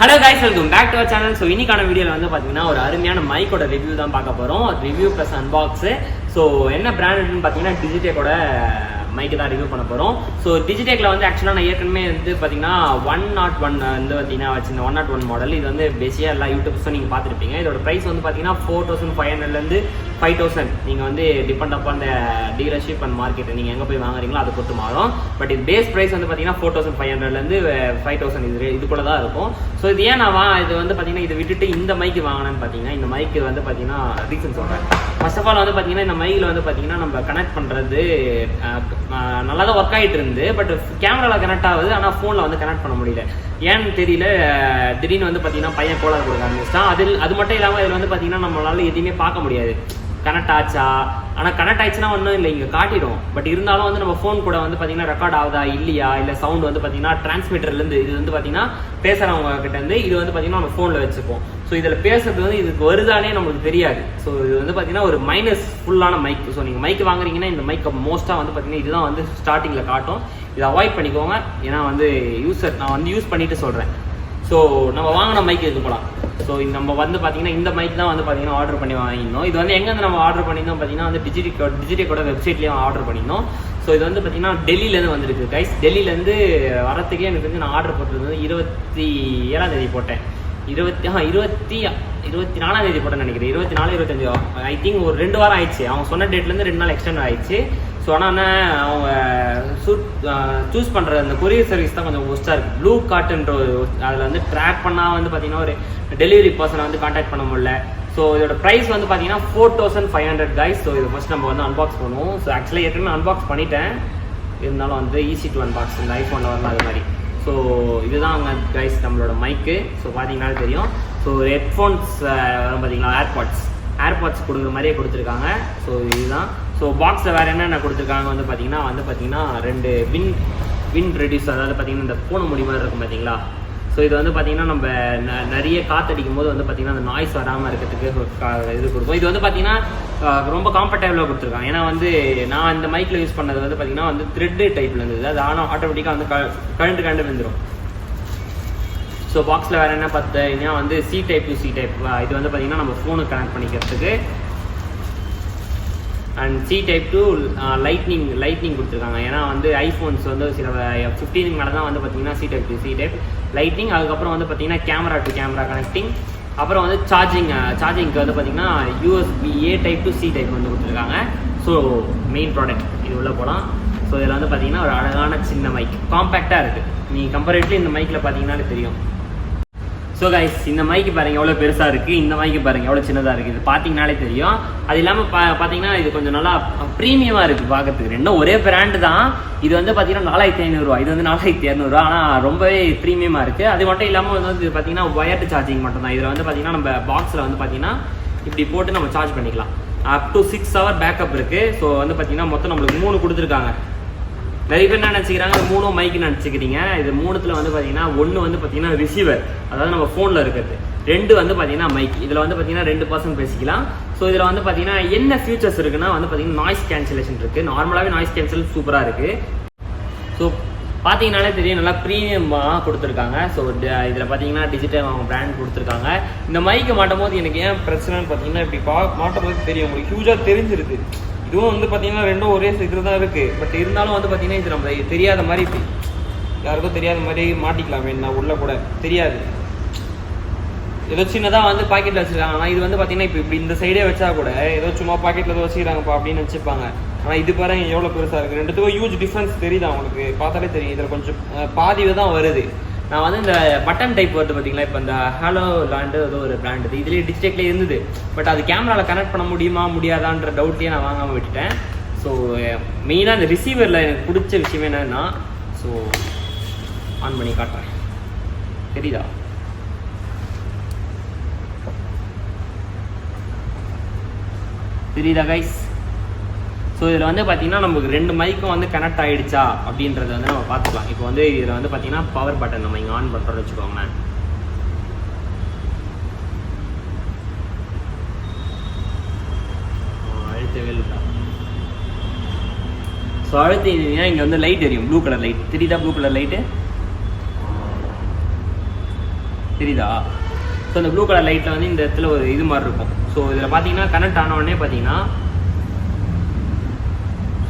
Hello guys welcome back to our channel so இன்னைக்கான வீடியோவில் வந்து பார்த்தீங்கன்னா ஒரு அருமையான மைக்கோட ரிவ்யூ தான் பார்க்க போகிறோம் ரிவ்யூ ப்ளஸ் அன்பாக்ஸு ஸோ என்ன பிராண்டுன்னு பார்த்தீங்கன்னா டிஜிடேக்கோட மைக்கு தான் ரிவ்யூ பண்ண போகிறோம் ஸோ டிஜிடெக்கில் வந்து ஆக்சுவலாக நான் ஏற்கனவே வந்து பார்த்தீங்கன்னா ஒன் நாட் ஒன் வந்து பார்த்தீங்கன்னா வச்சுருந்தேன் ஒன் நாட் ஒன் மாடல் இது வந்து பேசியாக எல்லா யூடியூப்ஸும் நீங்கள் பார்த்துருப்பீங்க. இதோட ப்ரைஸ் வந்து பார்த்தீங்கன்னா ஃபோர் தௌசண்ட் ஃபைவ் ஹண்ட்ரட்லேருந்து ஃபைவ் தௌசண்ட் நீங்கள் வந்து டிபெண்ட் அப் அந்த டீலர்ஷிப் அண்ட் மார்க்கெட் நீங்கள் எங்கே போய் வாங்குறீங்களோ அதை பொறுத்து மாறும். பட் இது பேஸ் ப்ரைஸ் வந்து பார்த்தீங்கன்னா ஃபோர் தௌசண்ட் ஃபைவ் ஹண்ட்ரட்லேருந்து ஃபைவ் தௌசண்ட் இது இது கூட தான் இருக்கும். ஸோ இது ஏன் நான் வா இது வந்து பார்த்தீங்கன்னா இதை விட்டுட்டு இந்த மைக்கு வாங்கினேன்னு பார்த்தீங்கன்னா இந்த மைக்கு வந்து பார்த்தீங்கன்னா ரீசன் சொல்கிறேன் ஃபர்ஸ்ட் ஆஃப் ஆல் வந்து பார்த்தீங்கன்னா இந்த மைக்கில் வந்து பார்த்தீங்கன்னா நம்ம கனெக்ட் பண்ணுறது நல்லா தான் ஒர்க் ஆகிட்டு இருந்து பட் கேமராவில் கனெக்ட் ஆகுது ஆனால் ஃபோனில் வந்து கனெக்ட் பண்ண முடியல. ஏன்னு தெரியல திடீர்னு வந்து பார்த்தீங்கன்னா பையன் கோளாறு கொடுக்க ஆரம்பிச்சிட்டான். அதில் அது மட்டும் இல்லாமல் இதில் வந்து பார்த்தீங்கன்னா நம்மளால் எதையுமே பார்க்க முடியாது. கனெக்ட் ஆச்சா ஆனால் கனெக்ட் ஆயிடுச்சுன்னா ஒன்றும் இல்லை இங்கே காட்டிடும். பட் இருந்தாலும் வந்து நம்ம ஃபோன் கூட வந்து பார்த்தீங்கன்னா ரெக்கார்ட் ஆகுதா இல்லையா? இல்லை சவுண்ட் வந்து பார்த்தீங்கன்னா டிரான்ஸ்மிட்டர்லேருந்து இது வந்து பார்த்தீங்கன்னா பேசுகிறவங்க கிட்ட இருந்து இது வந்து பார்த்தீங்கன்னா நம்ம ஃபோனில் வச்சுப்போம். ஸோ இதில் பேசுறது வந்து இதுக்கு வருதானே நம்மளுக்கு தெரியாது. ஸோ இது வந்து பார்த்தீங்கன்னா ஒரு மைனஸ் ஃபுல்லான மைக் ஸோ நீங்கள் மைக் வாங்குறீங்கன்னா இந்த மைக்கை மோஸ்ட்டாக வந்து பார்த்தீங்கன்னா இதுதான் வந்து ஸ்டார்டிங்கில் காட்டும். இதை அவாய்ட் பண்ணிக்கோங்க. ஏன்னா வந்து யூஸர் நான் வந்து யூஸ் பண்ணிட்டு சொல்கிறேன் ஸோ நம்ம வாங்கின மைக் இது போகலாம் ஸோ நம்ம வந்து பார்த்தீங்கன்னா இந்த மைக் தான் வந்து பார்த்தீங்கன்னா ஆர்டர் பண்ணி வாங்கியிருந்தோம். இது வந்து எங்கேருந்து நம்ம ஆர்டர் பண்ணியிருந்தோம் பார்த்தீங்கன்னா வந்து டிஜிட்டோ டிஜிட்டேக்கோட வெப்சைட்லேயும் ஆர்டர் பண்ணியிருந்தோம். ஸோ இது வந்து பார்த்தீங்கன்னா டெல்லியிலேருந்து வந்திருக்கு. கைஸ் டெல்லியிலேருந்து வரத்துக்கே எனக்கு வந்து நான் ஆர்டர் போட்டது வந்து இருபத்தி ஏழாம் தேதி போட்டேன். இருபத்தி ஆ இருபத்தி இருபத்தி நாலாம் தேதி போட்டேன்னு நினைக்கிறேன். இருபத்தி நாலு இருபத்தஞ்சு ஐ திங்க் ஒரு ரெண்டு வாரம் ஆயிடுச்சு. அவங்க சொன்ன டேட்லேருந்து ரெண்டு நாள் எக்ஸ்டெண்ட் ஆயிடுச்சு. ஸோ ஆனால் அவங்க சூட் சூஸ் பண்ணுற அந்த கொரியர் சர்வீஸ் தான் கொஞ்சம் ஒஸ்ட்டாக இருக்குது ப்ளூ காட்டுன்ற ஒரு அதில் வந்து ட்ராக் பண்ணால் வந்து பார்த்தீங்கன்னா ஒரு டெலிவரி பர்சனை வந்து காண்டாக்ட் பண்ண முடியல. ஸோ இதோட ப்ரைஸ் வந்து பார்த்தீங்கன்னா four thousand five hundred guys so இது ஃபஸ்ட் நம்ம வந்து அன்பாக்ஸ் பண்ணுவோம். ஸோ ஆக்சுவலாக ஏற்கனவே அன்பாக்ஸ் பண்ணிட்டேன். இருந்தாலும் வந்து ஈஸி டு அன்பாக்ஸ் இந்த ஐஃபோனில் வரலாம் அது மாதிரி. ஸோ இதுதான் அவங்க கைஸ் நம்மளோட மைக்கு ஸோ பார்த்தீங்கன்னாலே தெரியும். ஸோ ஹெட்ஃபோன்ஸ் வரும் பார்த்தீங்களா ஏர்பாட்ஸ் ஏர்பாட்ஸ் கொடுக்குற மாதிரியே கொடுத்துருக்காங்க. ஸோ இதுதான். ஸோ பாக்ஸில் வேறு என்னென்ன கொடுத்துருக்காங்க வந்து பார்த்தீங்கன்னா வந்து பார்த்தீங்கன்னா ரெண்டு வின் வின் ரெடியூஸ் அதாவது பார்த்தீங்கன்னா இந்த பூனை முடி மாதிரி இருக்கும் பார்த்தீங்களா ஸோ இது வந்து பார்த்தீங்கன்னா நம்ம ந- நிறைய காற்றடிக்கும் போது வந்து பார்த்தீங்கன்னா அந்த நாய்ஸ் வராமல் இருக்கிறதுக்கு இது கொடுக்கும். இது வந்து பார்த்தீங்கன்னா ரொம்ப காம்பர்டபுளாக கொடுத்துருக்காங்க. ஏன்னா வந்து நான் இந்த மைக்கில் யூஸ் பண்ணது வந்து பார்த்தீங்கன்னா வந்து த்ரெட்டு டைப்பில் இருந்தது. அது ஆனால் ஆட்டோமேட்டிக்காக வந்து க கழண்டு கழண்டு விழுந்துடும் ஸோ பாக்ஸில் வேறு என்ன பார்த்தீங்கன்னா வந்து C type to C type இது வந்து பார்த்தீங்கன்னா நம்ம ஃபோனுக்கு கனெக்ட் பண்ணிக்கிறதுக்கு and C type to lightning lightning கொடுத்துருக்காங்க. ஏன்னா வந்து ஐஃபோன்ஸ் வந்து சில uh, ஃபிஃப்டீனுக்கு மேலே தான் வந்து பார்த்தீங்கன்னா C type to C type lightning அதுக்கப்புறம் வந்து பார்த்தீங்கன்னா கேமரா டு கேமரா கனெக்டிங் அப்புறம் வந்து சார்ஜிங் சார்ஜிங்க்கு uh, வந்து பார்த்தீங்கன்னா USB A type to C type வந்து கொடுத்துருக்காங்க. ஸோ மெயின் ப்ராடக்ட் இது உள்ளே போகலாம் ஸோ இதில் வந்து பார்த்தீங்கன்னா ஒரு அழகான சின்ன மைக் காம்பேக்டாக இருக்குது நீ கம்பேரிட்லி இந்த மைக்கில் பார்த்தீங்கன்னாலே தெரியும். ஸோ கைஸ் இந்த மைக்கு பாருங்கள் எவ்வளோ பெருசாக இருக்குது இந்த மைக்கு பாருங்கள் எவ்வளோ சின்னதாக இருக்குது இது பார்த்தீங்கனாலே தெரியும். அது இல்லாமல் பா பார்த்தீங்கன்னா இது கொஞ்சம் நல்லா ப்ரீமியமாக இருக்குது பார்க்கறதுக்கு ரெண்டும் ஒரே பிராண்டு தான். இது வந்து பார்த்தீங்கன்னா நாலாயிரத்தி ஐநூறுரூவா இது வந்து நாலாயிரத்தி இரநூறுவா ஆனால் ரொம்பவே ப்ரீமியமாக இருக்குது அது மட்டும் இல்லாமல் வந்து இது பார்த்தீங்கன்னா ஒயர்டு சார்ஜிங் மட்டும் தான். இதில் வந்து பார்த்தீங்கன்னா நம்ம பாக்ஸில் வந்து பார்த்தீங்கன்னா இப்படி போட்டு நம்ம சார்ஜ் பண்ணிக்கலாம். Up to six hour backup இருக்குது ஸோ வந்து பார்த்தீங்கன்னா மொத்தம் நம்மளுக்கு மூணு கொடுத்துருக்காங்க. நிறைய பேர் என்ன நினச்சிக்கிறாங்க? மூணும் மைக்கு நினச்சிக்கிறீங்க. இது மூணுத்தில் வந்து பார்த்தீங்கன்னா ஒன்று வந்து பார்த்தீங்கன்னா ரிசீவர் அதாவது நம்ம ஃபோனில் இருக்கிறது. ரெண்டு வந்து பார்த்தீங்கன்னா மைக் இதில் வந்து பார்த்தீங்கன்னா ரெண்டு பர்சன் பேசிக்கலாம். ஸோ இதில் வந்து பார்த்தீங்கன்னா என்ன ஃபியூச்சர்ஸ் இருக்குன்னா வந்து பார்த்தீங்கன்னா நாய்ஸ் கேன்சலேஷன் இருக்குது நார்மலாகவே நாய்ஸ் கேன்சல் சூப்பராக இருக்குது ஸோ பார்த்தீங்கனாலே தெரியும் நல்லா ப்ரீமியமாக கொடுத்துருக்காங்க. ஸோ இதில் பார்த்தீங்கன்னா டிஜிட்டல் அவங்க பிராண்ட் கொடுத்துருக்காங்க. இந்த மைக்கை மாட்டும் போது எனக்கு ஏன் பிரச்சனைன்னு பார்த்தீங்கன்னா இப்படி பா மாட்டும் போது தெரியும். உங்களுக்கு ஹியூஜாக தெரிஞ்சிருக்கு இதுவும் வந்து பார்த்தீங்கன்னா ரெண்டும் ஒரே இதில் தான் இருக்குது பட் இருந்தாலும் வந்து பார்த்தீங்கன்னா இது நம்ம தெரியாத மாதிரி யாருக்கும் தெரியாத மாதிரி மாட்டிக்கலாமே. நான் உள்ள கூட தெரியாது. ஏதோ சின்னதாக வந்து பாக்கெட்டில் வச்சிருக்காங்க. ஆனால் இது வந்து பார்த்தீங்கன்னா இப்போ இப்படி இந்த சைடே வச்சா கூட ஏதோ சும்மா பாக்கெட்டில் ஏதோ வச்சுக்கிறாங்கப்பா அப்படின்னு வச்சுப்பாங்க ஆனால் இது பாருங்க எவ்வளோ பெருசாக இருக்குது ரெண்டுத்துக்கும் ஹியூஜ் டிஃப்ரென்ஸ் தெரியுது அவங்களுக்கு பார்த்தாலே தெரியும். இதில் கொஞ்சம் அஹ், பாதி தான் வருது. நான் வந்து இந்த பட்டன் டைப் வருது பார்த்தீங்களா இப்போ இந்த ஹலோ லாண்டு ஏதோ ஒரு பிராண்ட் இது. இதுலேயே டிஸ்ட்ரிக்ட்லேயே இருந்தது. பட் அது கேமராவில் கனெக்ட் பண்ண முடியுமா முடியாதான்ற டவுட்லேயே நான் வாங்காமல் விட்டுட்டேன். ஸோ மெயினாக இந்த ரிசீவரில் எனக்கு பிடிச்ச விஷயம் என்னன்னா ஸோ ஆன் பண்ணி காட்டுறேன். தெரியுதா? தெரியுதா கைஸ் ஸோ இதில் வந்து பார்த்தீங்கன்னா நமக்கு ரெண்டு மைக்கும் வந்து கனெக்ட் ஆகிடுச்சா அப்படின்றத வந்து நம்ம பார்த்துக்கலாம். இப்போ வந்து இதில் வந்து பார்த்தீங்கன்னா பவர் பட்டன் நம்ம இங்கே ஆன் பண்ணுறோம்னு வச்சுக்கோங்களேன். ஸோ அழுத்திங்கன்னா இங்கே வந்து லைட் எரியும். ப்ளூ கலர் லைட் தெரியுதா ப்ளூ கலர் லைட்டு தெரியுதா? ஸோ அந்த ப்ளூ கலர் லைட்டில் வந்து இந்த இடத்துல ஒரு இது மாதிரி இருக்கும். ஸோ இதில் பார்த்தீங்கன்னா கனெக்ட் ஆன உடனே பார்த்தீங்கன்னா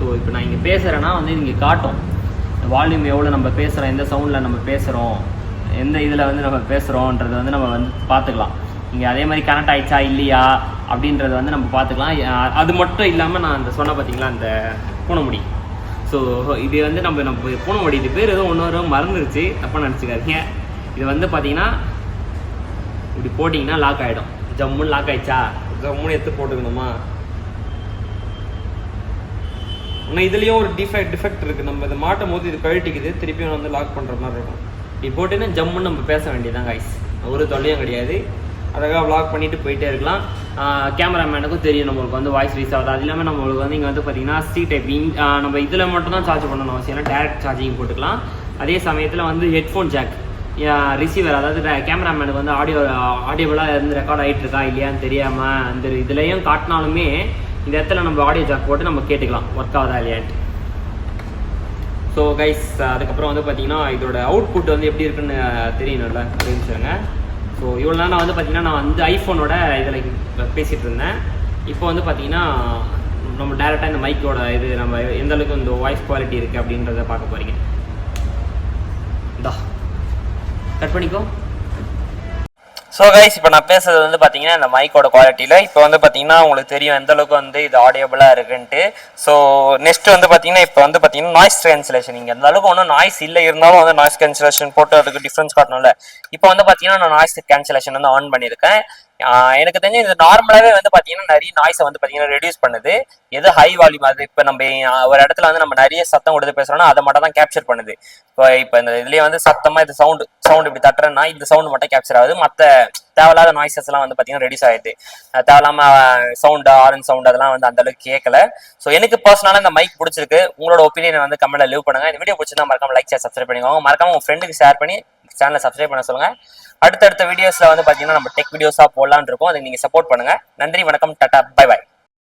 ஸோ இப்போ நான் இங்கே பேசுகிறேன்னா வந்து இங்கே காட்டும். வால்யூம் எவ்வளோ நம்ம பேசுகிறோம் எந்த சவுண்டில் நம்ம பேசுகிறோம் எந்த இதில் வந்து நம்ம பேசுகிறோன்றது வந்து நம்ம வந்து பார்த்துக்கலாம். இங்கே அதே மாதிரி கனெக்ட் ஆயிடுச்சா இல்லையா அப்படின்றத வந்து நம்ம பார்த்துக்கலாம். அது மட்டும் இல்லாமல் நான் அந்த சொன்ன பார்த்தீங்களா அந்த பூனைமுடி. ஸோ இது வந்து நம்ம நம்ம பூனைமுடி இது பேர் ஏதோ ஒன்று மறந்துருச்சு. தப்பாக நினச்சிக்காதீங்க. இது வந்து பார்த்தீங்கன்னா இப்படி போட்டிங்கன்னா லாக் ஆகிடும் ஜம்முன்னு லாக் ஆயிடுச்சா? ஜம்முன்னு எடுத்து போட்டுக்கணுமா? ஆனால் இதுலேயும் ஒரு டிஃபெக்ட் டிஃபெக்ட் இருக்குது நம்ம இதை மாட்டும் போது இது கழட்டிக்குது திருப்பியும் வந்து லாக் பண்ணுற மாதிரி இருக்கும். இப்படி போட்டுன்னா ஜம்முன்னு நம்ம பேச வேண்டியதான் ஐஸ் ஒரு தொல்லையும் கிடையாது. அழகாக வ்ளாக் பண்ணிட்டு போயிட்டே இருக்கலாம். கேமராமேனுக்கும் தெரியும் நம்மளுக்கு வந்து வாய்ஸ் ரீஸ் ஆகுது. அது இல்லாமல் நம்மளுக்கு வந்து இங்கே வந்து பார்த்தீங்கன்னா சி டைப்பிங் நம்ம இதில் மட்டும் தான் சார்ஜ் பண்ணணும் அவசியம் இல்லை. டேரக்ட் சார்ஜிங் போட்டுக்கலாம். அதே சமயத்தில் வந்து ஹெட்ஃபோன் ஜாக் ரிசீவர் அதாவது கேமராமேனுக்கு வந்து ஆடியோ ஆடியோவெலாம் இருந்து ரெக்கார்ட் ஆகிட்டு இருக்கா இல்லையான்னு தெரியாமல் அந்த இதுலேயும் காட்டினாலுமே இந்த இடத்துல நம்ம ஆடியோ ஜாக் போட்டு நம்ம கேட்டுக்கலாம். ஒர்க் ஆகுதா இல்லையான்ட்டு. ஸோ கைஸ் அதுக்கப்புறம் வந்து பார்த்தீங்கன்னா இதோட அவுட்புட் வந்து எப்படி இருக்குன்னு தெரியணும்ல தெரிஞ்சுங்க ஸோ இவ்வளோ நேரம் நான் வந்து பார்த்தீங்கன்னா நான் வந்து ஐஃபோனோட இதில் பேசிகிட்டு இருந்தேன். இப்போ வந்து பார்த்தீங்கன்னா நம்ம டேரெக்டாக இந்த மைக்கோட இது நம்ம எந்த அளவுக்கு இந்த வாய்ஸ் குவாலிட்டி இருக்குது அப்படின்றத பார்க்க போகிறீங்க இந்தா கட் பண்ணிக்கோ. ஸோ கைஸ் இப்போ நான் பேசுறது வந்து பார்த்தீங்கன்னா இந்த மைக்கோட குவாலிட்டியில் இப்போ வந்து பார்த்தீங்கன்னா உங்களுக்கு தெரியும் எந்த அளவுக்கு வந்து இது ஆடியபிளாக இருக்குன்ட்டு. ஸோ நெக்ஸ்ட் வந்து பார்த்தீங்கன்னா இப்போ வந்து பார்த்தீங்கன்னா நாய்ஸ் கேன்சலேஷன் இங்கே எந்த அளவுக்கு ஒன்றும் நாய்ஸ் இல்லை இருந்தாலும் வந்து நாய்ஸ் கேன்சலேஷன் போட்டு அதுக்கு டிஃப்ரென்ஸ் காட்டணும்ல. இப்போ வந்து பார்த்தீங்கன்னா நான் நாய்ஸ் கேன்சலேஷன் வந்து ஆன் பண்ணியிருக்கேன். எனக்கு தெரிஞ்சு இது நார்மலாகவே வந்து பார்த்தீங்கன்னா நிறைய நாய்ஸை வந்து பார்த்தீங்கன்னா ரெடியூஸ் பண்ணுது. எது ஹை வால்யூம் அது இப்போ நம்ம ஒரு இடத்துல வந்து நம்ம நிறைய சத்தம் கொடுத்து பேசுகிறோம்னா அதை மட்டும் தான் கேப்சர் பண்ணுது. இப்போ இப்போ இந்த இதுலேயே வந்து சத்தமாக இது சவுண்டு சவுண்ட் இப்படி தட்டுறேன்னா இந்த சவுண்ட் மட்டும் கேப்சர் ஆகுது. மற்ற தேவையில்லாத நாய்ஸஸ் எல்லாம் வந்து பார்த்தீங்கன்னா ரெடியூஸ் ஆயிடுது. தேவையில்லாம சவுண்டு ஆரஞ்ச் சவுண்ட் அதெல்லாம் வந்து அந்த அளவுக்கு கேட்கல ஸோ எனக்கு பர்சனலாக இந்த மைக் பிடிச்சிருக்கு. உங்களோட ஒப்பீனியன் வந்து கமெண்ட்ல லீவ் பண்ணுங்க. இந்த வீடியோ பிடிச்சிருந்தா மறக்காம லைக் ஷேர் சப்ஸ்கிரைப் பண்ணிக்கோங்க. மறக்காம உங்க ஃப்ரெண்டுக்கு ஷேர் பண்ணி சேனலை சப்ஸ்கிரைப் பண்ண சொல்லுங்க. அடுத்தடுத்த வீடியோஸ்ல வந்து பார்த்தீங்கன்னா நம்ம டெக் வீடியோஸாக போடலான்னு இருக்கோம். அதுக்கு நீங்க சப்போர்ட் பண்ணுங்கள் நன்றி வணக்கம் டாடா பை பாய்